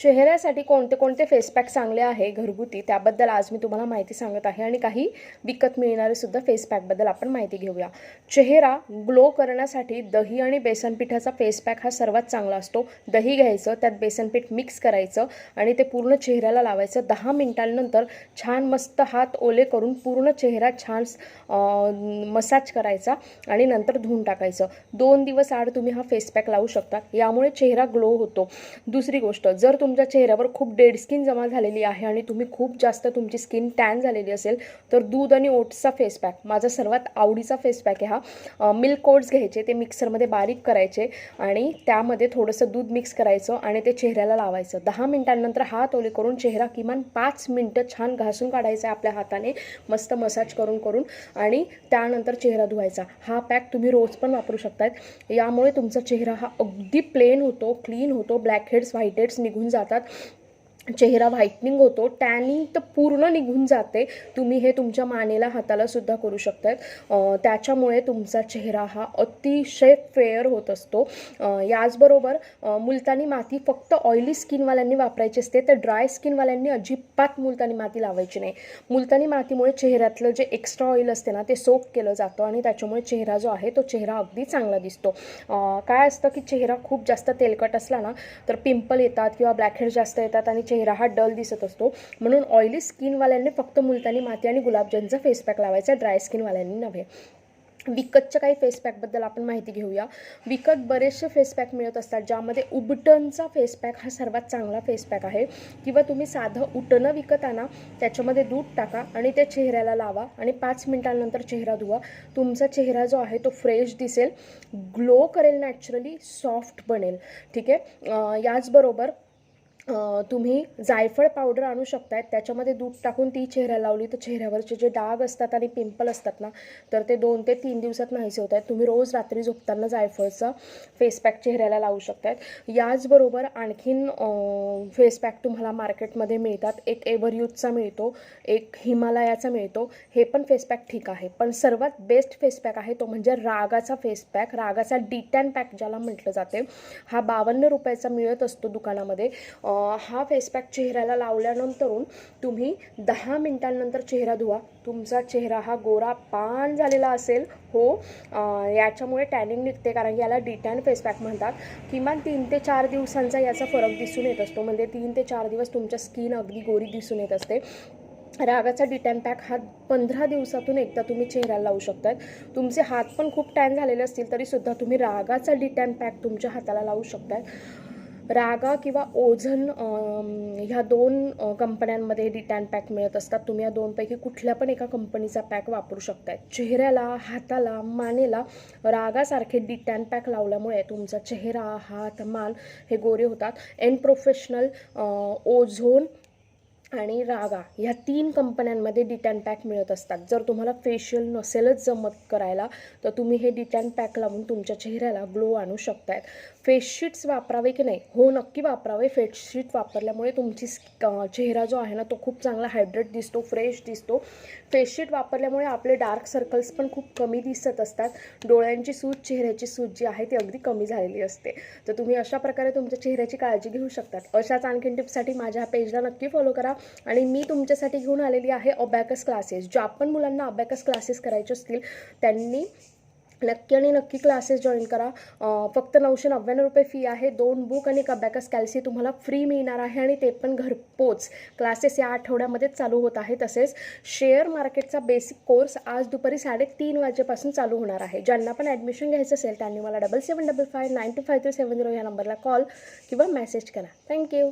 चेहऱ्यासाठी कोणते कोणते फेसपॅक चांगले आहे घरगुती त्याबद्दल आज मी तुम्हाला माहिती सांगत आहे आणि काही विकत मिळणारे सुद्धा फेसपॅकबद्दल आपण माहिती घेऊया. चेहरा ग्लो करण्यासाठी दही आणि बेसन पिठाचा फेस पॅक हा सर्वात चांगला असतो. दही घ्यायचं त्यात बेसन पीठ मिक्स करायचं आणि ते पूर्ण चेहऱ्याला लावायचं. दहा मिनिटांनंतर छान मस्त हात ओले करून पूर्ण चेहरा छान मसाज करायचा आणि नंतर धुवून टाकायचं. दोन दिवस आड तुम्ही हा फेस पॅक लावू शकता. यामुळे चेहरा ग्लो होतो. दुसरी गोष्ट जर तुमच्या चेहऱ्यावर खूप डेड स्किन जमा झालेली आहे आणि तुम्ही खूप जास्त तुमची स्किन टॅन झालेली असेल तर दूध आणि ओट्सचा फेस पॅक माझा सर्वात आवडीचा फेस पॅक आहे हा. मिल्क ओट्स घ्यायचे ते मिक्सरमध्ये बारीक करायचे आणि त्यामध्ये थोडंसं दूध मिक्स करायचं आणि ते चेहऱ्याला लावायचं. दहा मिनिटांनंतर हात ओले करून चेहरा किमान पाच मिनटं छान घासून काढायचा आहे आपल्या हाताने मस्त मसाज करून करून आणि त्यानंतर चेहरा धुवायचा. हा पॅक तुम्ही रोज पण वापरू शकतात यामुळे तुमचा चेहरा हा अगदी प्लेन होतो क्लीन होतो ब्लॅक हेड्स व्हाईट हेड्स निघून যাতায়াত चेहरा व्हाईटनिंग होतो टॅनिंग तर पूर्ण निघून जाते. तुम्ही हे तुमच्या मानेला हाताला सुद्धा करू शकतात त्याच्यामुळे तुमचा चेहरा हा अतिशय फेअर होत असतो. याचबरोबर मुलतानी माती फक्त ऑइली स्किनवाल्यांनी वापरायची असते तर ड्राय स्किनवाल्यांनी अजिबात मुलतानी माती लावायची नाही. मुलतानी मातीमुळे चेहऱ्यातलं जे एक्स्ट्रा ऑइल असते ना ते सोक केलं जातं आणि त्याच्यामुळे चेहरा जो आहे तो चेहरा अगदी चांगला दिसतो. काय असतं की चेहरा खूप जास्त तेलकट असला ना तर पिंपल येतात किंवा ब्लॅकहेड जास्त येतात आणि चेहरा चेहरा हा डल दिसत असतो. म्हणून ऑइली स्किनवाल्यांनी फक्त मुलतानी माती आणि गुलाबजामचा फेस पॅक लावायचा ड्राय स्किनवाल्यांनी नव्हे. विकतच्या काही फेस पॅकबद्दल आपण माहिती घेऊया. विकत बरेचसे फेस पॅक मिळत असतात ज्यामध्ये उबटनचा फेस पॅक हा सर्वात चांगला फेस पॅक आहे. किंवा तुम्ही साधं उटणं विकत आणा त्याच्यामध्ये दूध टाका आणि ते चेहऱ्याला लावा आणि पाच मिनिटांनंतर चेहरा धुवा. तुमचा चेहरा जो आहे तो फ्रेश दिसेल ग्लो करेल नॅचरली सॉफ्ट बनेल. ठीक आहे? याचबरोबर तुम्ही जायफळ पावडर आणू शकताय. त्याच्यामध्ये दूध टाकून ती चेहऱ्या लावली तर चेहऱ्यावरचे जे डाग असतात आणि पिंपल असतात ना तर ते दोन ते तीन दिवसात नाहीसे होत आहेत तुम्ही रोज रात्री झोपताना जायफळचा फेस पॅक चेहऱ्याला लावू शकतायत. याचबरोबर आणखीन फेस पॅक तुम्हाला मार्केटमध्ये मिळतात. एक एव्हरयूथचा मिळतो एक हिमालयाचा मिळतो. हे पण फेस पॅक ठीक आहे. पण सर्वात बेस्ट फेस पॅक आहे तो म्हणजे रागाचा फेस पॅक रागाचा डिटॅन पॅक ज्याला म्हटलं जाते. हा बावन्न रुपयाचा मिळत असतो दुकानामध्ये. हा फेस पॅक चेहऱ्याला लावल्यानंतरून तुम्ही दहा मिनटांनंतर चेहरा धुवा. तुमचा चेहरा हा गोरा पान झालेला असेल. हो याच्यामुळे टॅनिंग निघते कारण की याला डिटॅन फेसपॅक म्हणतात. किमान तीन ते चार दिवसांचा याचा फरक दिसून येत असतो. म्हणजे तीन ते चार दिवस तुमच्या स्किन अगदी गोरी दिसून येत असते. रागाचा डिटॅन पॅक हा पंधरा दिवसातून एकदा तुम्ही चेहऱ्याला लावू शकतात तुमचे हात पण खूप टॅन झालेले असतील तरीसुद्धा तुम्ही रागाचा डिटॅन पॅक तुमच्या हाताला लावू शकतात रागा किंवा ओझन ह्या दोन कंपन्यांमध्ये डिटॅन पॅक मिळत असतात. तुम्ही या दोनपैकी कुठल्या पण एका कंपनीचा पॅक वापरू शकताय. चेहऱ्याला हाताला मानेला रागासारखे डिटॅन पॅक लावल्यामुळे तुमचा चेहरा हात मान हे गोरे होतात. एन प्रोफेशनल ओझोन आणि रागा ह्या तीन कंपन्यांमध्ये डिटॅन पॅक मिळत असतात. जर तुम्हाला फेशियल नसेलच जमत करायला तर तुम्ही हे डिटॅन पॅक लावून तुमच्या चेहऱ्याला ग्लो आणू शकतायत. फेसशीट्स वापरावे की नाही? हो नक्की वापरावे. फेसशीट वापरल्यामुळे तुमची चेहरा जो आहे ना तो खूप चांगला हायड्रेट दिसतो फ्रेश दिसतो. फेसशीट वापरल्यामुळे आपले डार्क सर्कल्स पण खूप कमी दिसत असतात. डोळ्यांची सूज चेहऱ्याची सूज जी आहे ती अगदी कमी झालेली असते. तर तुम्ही अशा प्रकारे तुमच्या चेहऱ्याची काळजी घेऊ शकतात. अशाच आणखीन टिप्ससाठी माझ्या पेजला नक्की फॉलो करा. आणि मी तुमच्यासाठी घेऊन आलेली आहे अबॅकस क्लासेस ज्या पण मुलांना अबॅकस क्लासेस करायचे असतील त्यांनी नक्की आणि नक्की क्लासेस जॉईन करा. फक्त नऊशे नव्याण्णव रुपये फी आहे. दोन बुक आणि एक कॅल्सी तुम्हाला फ्री मिळणार आहे आणि ते पण घरपोच. क्लासेस या आठवड्यामध्येच चालू होत आहे तसेच शेअर मार्केटचा बेसिक कोर्स आज दुपारी साडेतीन वाजेपासून चालू होणार आहे. ज्यांना पण ॲडमिशन घ्यायचं असेल त्यांनी मला double seven double five nine two five three seven zero या नंबरला कॉल किंवा मेसेज करा. थँक्यू